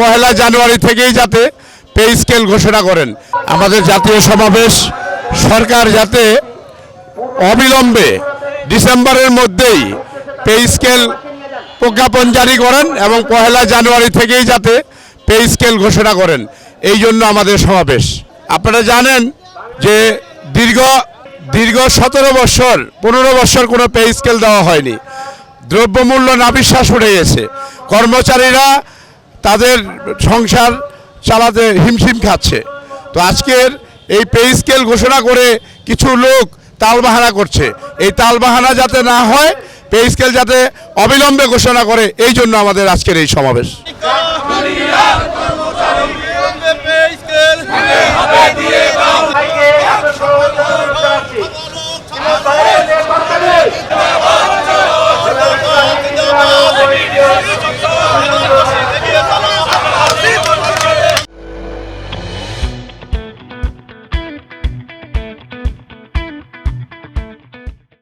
পহেলা জানুয়ারি থেকেই যাতে pay scale ঘোষণা করেন। আমাদের জাতীয় সমাবেশ সরকার যাতে অবিলম্বে ডিসেম্বরের মধ্যেই পে স্কেল প্রজ্ঞাপন জারি করেন এবং পহেলা জানুয়ারি থেকেই যাতে পে স্কেল ঘোষণা করেন। এই জন্য আমাদের সমাবেশ। আপনারা জানেন যে দীর্ঘ দীর্ঘ সতেরো বছর, পনেরো বছর কোনো পে স্কেল দেওয়া হয়নি। দ্রব্যমূল্য নাবিশ্বাস উঠে গেছে। কর্মচারীরা তাদের সংসার চালাতে হিমশিম খাচ্ছে। তো আজকের এই পে স্কেল ঘোষণা করে কিছু লোক তালবাহানা করছে। এই তালবাহানা যাতে না হয়, পে স্কেল যাতে অবিলম্বে ঘোষণা করে, এই জন্য আমাদের আজকের এই সমাবেশ।